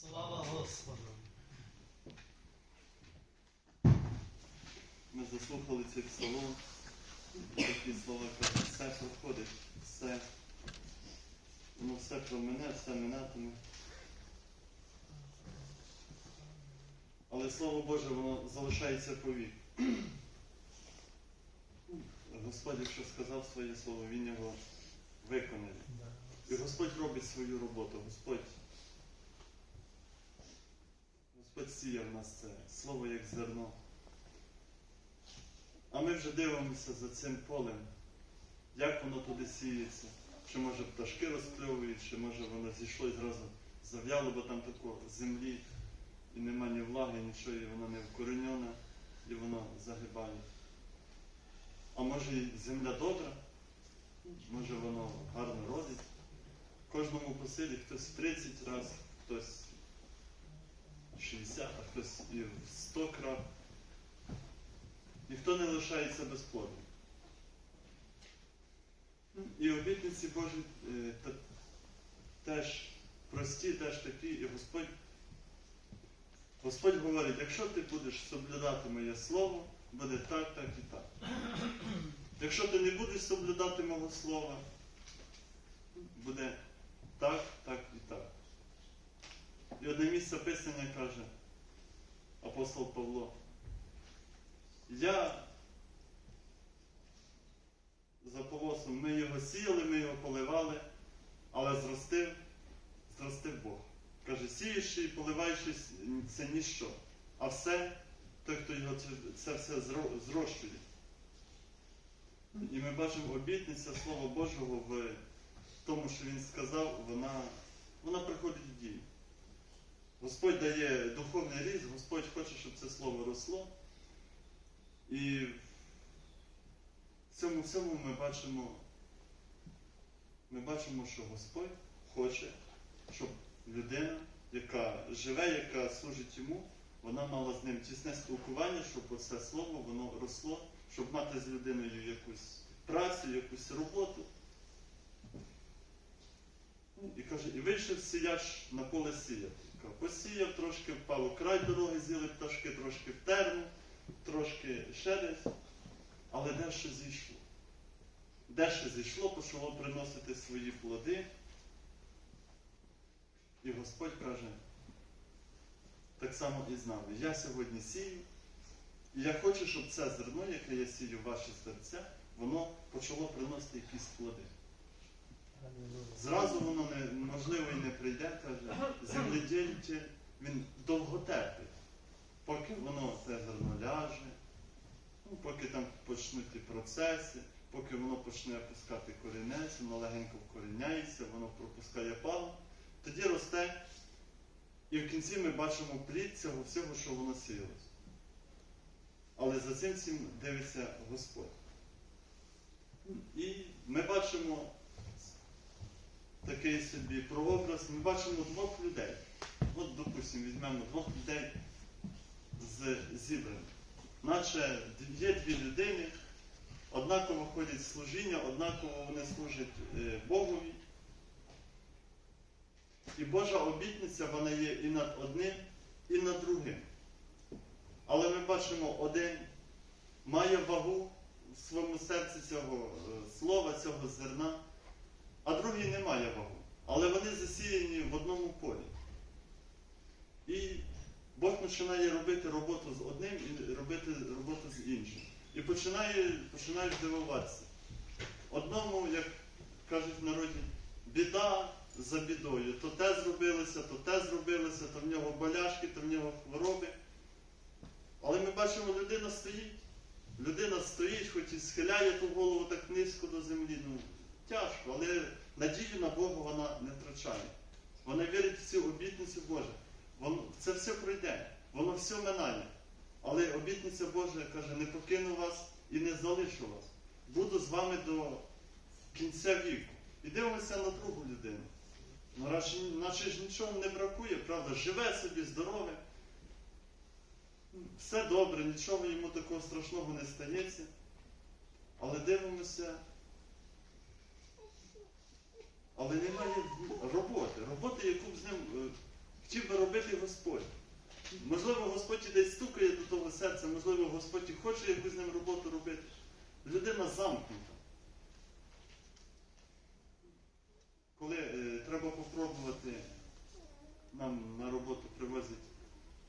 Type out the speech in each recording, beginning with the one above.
Слава Господу! Ми заслухали цей псалом, такі слова кажуть, все проходить, все. Воно все про мене, все минатиме. Але Слово Боже, воно залишається повік. Господь, якщо сказав своє слово, Він його виконає. І Господь робить свою роботу. Господь. Господь сіяв в нас це слово як зерно. А ми вже дивимося за цим полем, як воно туди сіється. Чи може пташки розкльовують, чи може воно зійшло і зразу зав'яло, бо там тако землі і нема ні влаги, нічого, і воно не вкореньоне, і воно загибає. А може і земля добра, може воно гарно родить. Кожному посилі хтось 30 разів, хтось 60, а хтось і в 100 крат. Ніхто не лишається без плоду. І обітниці Божі е, та- теж прості, теж такі, і Господь, Господь говорить, якщо ти будеш соблюдати моє слово, буде так, так і так. Якщо ти не будеш соблюдати мого слова, буде так, так і так. І одне місце Писання каже апостол Павло. Я за полосом, ми його сіяли, ми його поливали, але зростив, зростив Бог. Каже, сіючи і поливаючи, це ніщо. А все, той, хто його це все зрощує. І ми бачимо обітниця Слова Божого в тому, що він сказав, вона, вона приходить в дію. Господь дає духовний ріст, Господь хоче, щоб це слово росло. І в цьому всьому ми бачимо, ми бачимо, що Господь хоче, щоб людина, яка живе, яка служить йому, вона мала з ним тісне спілкування, щоб оце слово воно росло, щоб мати з людиною якусь працю, якусь роботу. Ну, І каже, і вийшов сіяч на поле сіяти. Посіяв, трошки впав край дороги, з'їли пташки, трошки в трошки ще десь, але дещо зійшло. Дещо зійшло, почало приносити свої плоди. І Господь каже, так само і з нами. Я сьогодні сію, і я хочу, щоб це зерно, яке я сію в ваші серця, воно почало приносити якісь плоди. Зразу воно не, можливо і не прийде, каже, земледільче, він довго терпить, поки воно це зерно ляже, ну, поки там почнуть ті процеси, поки воно почне опускати корінець, воно легенько вкоріняється, воно пропускає палу, тоді росте, і в кінці ми бачимо плід цього всього, що воно сіялось. Але за цим всім дивиться Господь. І ми бачимо такий собі прообраз, ми бачимо двох людей. От, допустимо, візьмемо двох людей з зібраних. Наче є дві людини, однаково ходять в служіння, однаково вони служать е, Богові. І Божа обітниця вона є і над одним, і над другим. Але ми бачимо, один має вагу в своєму серці цього е, слова, цього зерна, а другий не має вагу. Але вони засіяні в одному полі. І Бог починає робити роботу з одним і робити роботу з іншим. І починає, починаєш дивуватися. Одному, як кажуть в народі, біда за бідою. То те зробилося, то те зробилося, то в нього боляшки, то в нього хвороби. Але ми бачимо, людина стоїть. Людина стоїть, хоч і схиляє ту голову так низько до землі. Ну, тяжко, але надію на Бога вона не втрачає. Вона вірить в цю обітницю Божу. Воно, це все пройде, воно все минає. Але обітниця Божа каже, не покину вас і не залишу вас. Буду з вами до кінця віку. І дивимося на другу людину. Ну, наче, ж нічого не бракує, правда, живе собі здорове. Все добре, нічого йому такого страшного не стається. Але дивимося. Але немає роботи. Роботи, яку б з ним е, хотів би робити Господь. Можливо, Господь десь стукає до того серця, можливо, Господь хоче якусь з ним роботу робити. Людина замкнута. Коли е, треба попробувати, нам на роботу привозять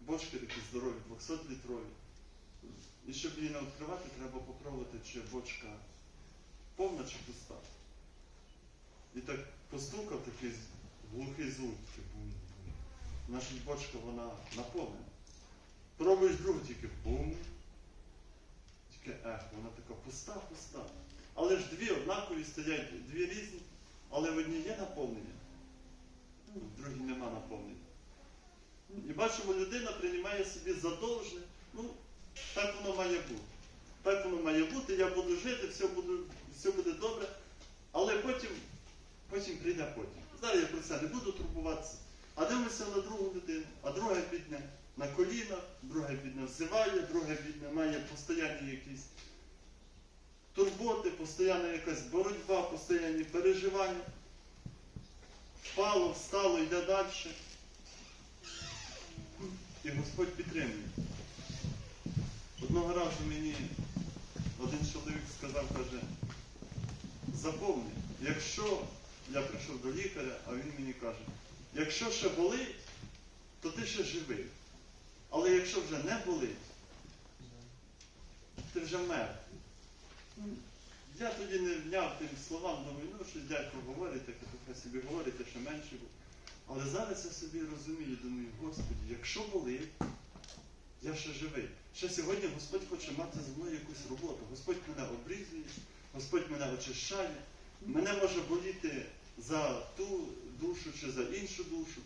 бочки такі здорові, 200-літрові. І щоб її не відкривати, треба попробувати, чи бочка повна чи пуста. І так постукав такий глухий звук, такий. Наша бочка вона наповнена. Пробуєш другу тільки бум. Тільки ех, вона така пуста, пуста. Але ж дві однакові стоять, дві різні, але в одній є наповнення, в другій нема наповнення. І бачимо, людина приймає собі задовжне, ну, так воно має бути. Так воно має бути, я буду жити, все буде, все буде добре, але потім, потім прийде потім. Зараз я про це не буду турбуватися. А дивимося на другу людину, а друга бідня на колінах, друга бідня взиває, друга бідня має постійні якісь турботи, постійна якась боротьба, постійні переживання. Впало, встало, йде далі. І Господь підтримує. Одного разу мені один чоловік сказав, каже, запомни, якщо я прийшов до лікаря, а він мені каже, якщо ще болить, то ти ще живий. Але якщо вже не болить, ти вже мертвий. Я тоді не вняв тим словам, думаю, ну щось дядько говорить, таке трохи собі говорите, що менше було. Але зараз я собі розумію, думаю, Господи, якщо болить, я ще живий. Ще сьогодні Господь хоче мати зі мною якусь роботу. Господь мене обрізує, Господь мене очищає. Мене може боліти за ту душу чи за іншу душу.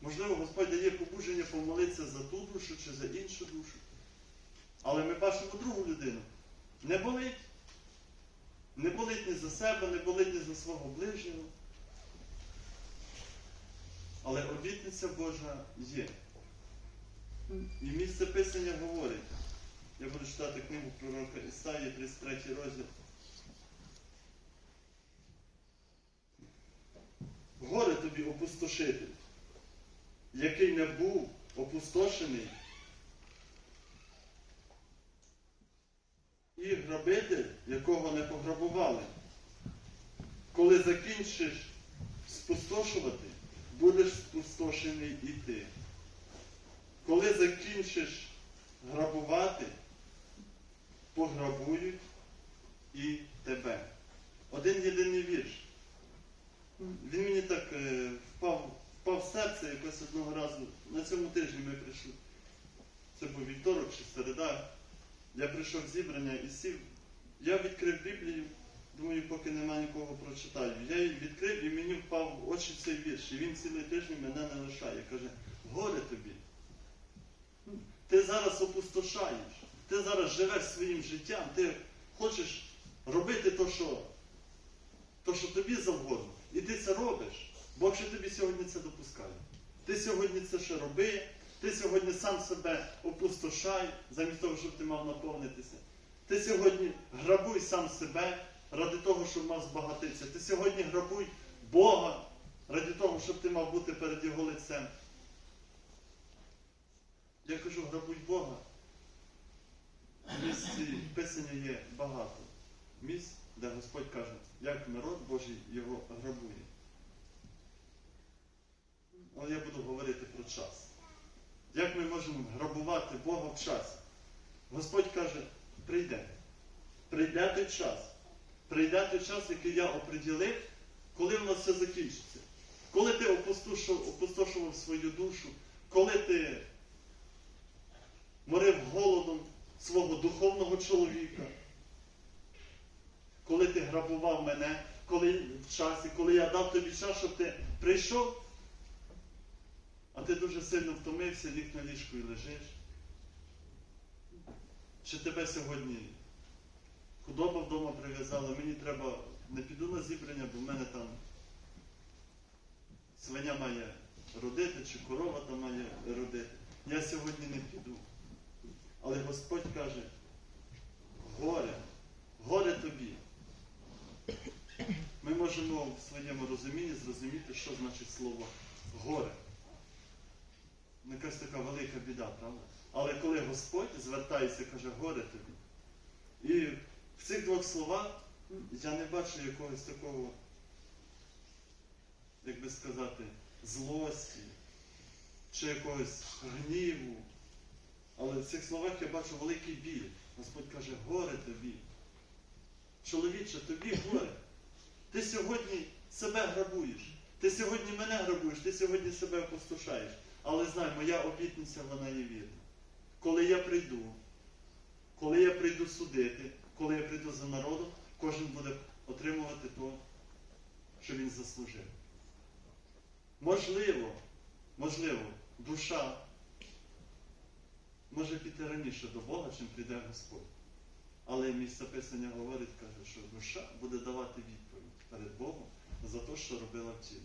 Можливо, Господь дає побудження помолитися за ту душу чи за іншу душу. Але ми бачимо другу людину. Не болить. Не болить ні за себе, не болить ні за свого ближнього. Але обітниця Божа є. І місце Писання говорить. Я буду читати книгу пророка Ісаї, 33 розділ. Горе тобі опустошитель, який не був опустошений, і грабитель, якого не пограбували. Коли закінчиш спустошувати, будеш спустошений і ти. Коли закінчиш грабувати, пограбують і тебе. Один єдиний вірш. Він мені так е, впав, впав серце якось одного разу. На цьому тижні ми прийшли. Це був вівторок чи середа. Я прийшов в зібрання і сів. Я відкрив Біблію, думаю, поки нема нікого прочитаю. Я її відкрив і мені впав в очі цей вірш. І він цілий тиждень мене не лишає. Каже, горе тобі. Ти зараз опустошаєш. Ти зараз живеш своїм життям, ти хочеш робити то, що, то, що тобі завгодно. І ти це робиш. Бог ще тобі сьогодні це допускає. Ти сьогодні це ще роби, ти сьогодні сам себе опустошай, замість того, щоб ти мав наповнитися. Ти сьогодні грабуй сам себе ради того, щоб мав збагатитися. Ти сьогодні грабуй Бога ради того, щоб ти мав бути перед Його лицем. Я кажу, грабуй Бога. Місці Писання є багато місць, де Господь каже, як народ Божий його грабує. Але я буду говорити про час. Як ми можемо грабувати Бога в часі? Господь каже, прийде. Прийде той час. Прийде той час, який я оприділив, коли воно все закінчиться. Коли ти опустошував свою душу, коли ти морив голодом свого духовного чоловіка, коли ти грабував мене, коли в часі, коли я дав тобі час, щоб ти прийшов, а ти дуже сильно втомився, ліг на ліжку і лежиш. Чи тебе сьогодні худоба вдома прив'язала, мені треба не піду на зібрання, бо в мене там свиня має родити, чи корова там має родити. Я сьогодні не піду. Але Господь каже, горе, тобі. Ми можемо в своєму розумінні зрозуміти, що значить слово горе. якась така велика біда, правда? Але коли Господь звертається і каже, горе тобі. І в цих двох словах я не бачу якогось такого, як би сказати, злості чи якогось гніву. Але в цих словах я бачу великий біль. Господь каже, горе тобі. Чоловіче, тобі горе. Ти сьогодні себе грабуєш. Ти сьогодні мене грабуєш, ти сьогодні себе опустошаєш. Але знай, моя обітниця, вона є вірна. Коли я прийду, коли я прийду судити, коли я прийду за народом, кожен буде отримувати то, що він заслужив. Можливо, можливо, душа може піти раніше до Бога, чим прийде Господь. Але місце Писання говорить, каже, що душа буде давати відповідь перед Богом за те, що робила в тілі.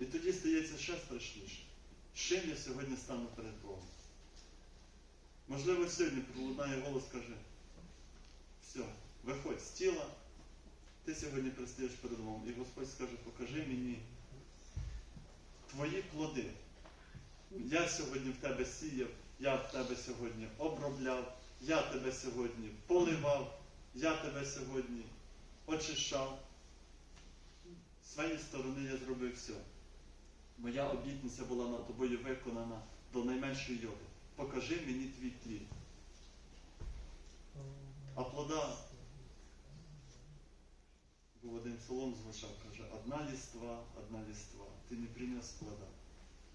І тоді стається ще страшніше. Чим я сьогодні стану перед Богом? Можливо, сьогодні пролунає голос каже, все, виходь з тіла, ти сьогодні пристаєш перед Богом. І Господь скаже, покажи мені твої плоди. Я сьогодні в тебе сіяв, я в тебе сьогодні обробляв, я тебе сьогодні поливав, я тебе сьогодні очищав. З своєї сторони я зробив все. Моя обітниця була над тобою виконана до найменшої йоди. Покажи мені твій плід. А плода був один псалом звучав, каже, одна листва, одна листва, ты не принес плода.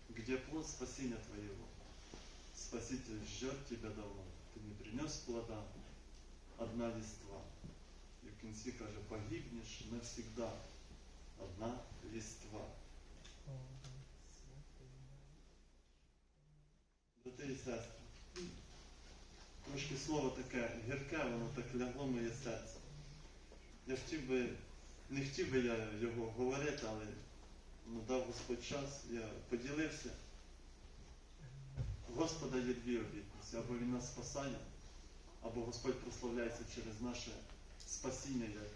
Где плод спасения твоего? Спаситель ждет тебя давно. Ты не принес плода, одна листва. І в кінці каже, погибнеш навсегда. Одна листва. Брати і сестри, трошки слово таке гірке, воно так лягло моє серце. Я хотів би, не хотів би я його говорити, але дав Господь час, я поділився. Господа є дві обітниці. Або Він нас спасає, або Господь прославляється через наше спасіння як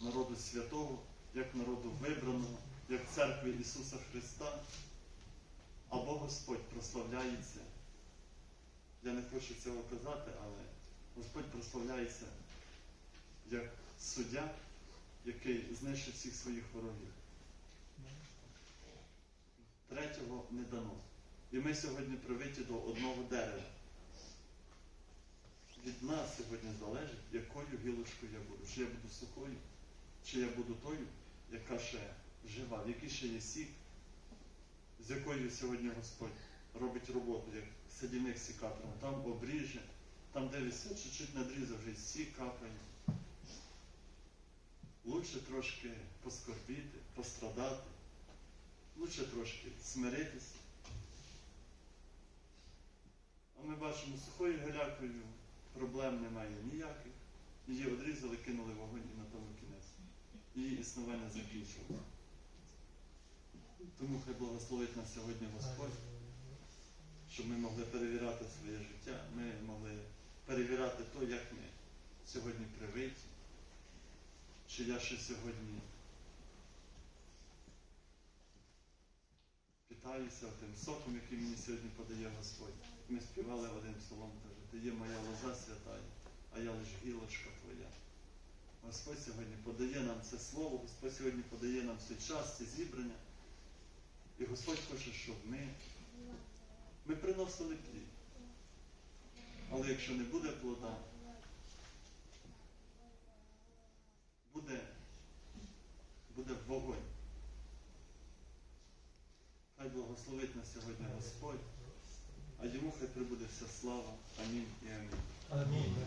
народу святого, як народу вибраного, як церкви Ісуса Христа. Або Господь прославляється. Я не хочу цього казати, але Господь прославляється як суддя, який знищив всіх своїх ворогів. Третього не дано. І ми сьогодні привиті до одного дерева. Від нас сьогодні залежить, якою гілочкою я буду. Чи я буду сухою, чи я буду тою, яка ще жива, в якій ще є сік, з якою сьогодні Господь робить роботу, як садівник сікатором. Там обріже, там дивишся, чуть-чуть надрізав, вже сік капає. Лучше трошки поскорбіти, пострадати, лучше трошки смиритися. А ми бачимо, сухою гелякою проблем немає ніяких. Її одрізали, кинули вогонь і на тому кінець. Її існування закінчилося. Тому хай благословить нас сьогодні Господь, щоб ми могли перевіряти своє життя, ми могли перевіряти то, як ми сьогодні привиті, чи я ще сьогодні питаюся тим соком, який мені сьогодні подає Господь. Ми співали один псалом, каже, ти є моя лоза святая, а я лише гілочка твоя. Господь сьогодні подає нам це слово, Господь сьогодні подає нам цей час, це зібрання. І Господь хоче, щоб ми, ми приносили плід. Але якщо не буде плода, буде, буде вогонь. Хай благословить нас сьогодні Господь, а йому хай прибуде вся слава. Амінь і амінь. Амінь.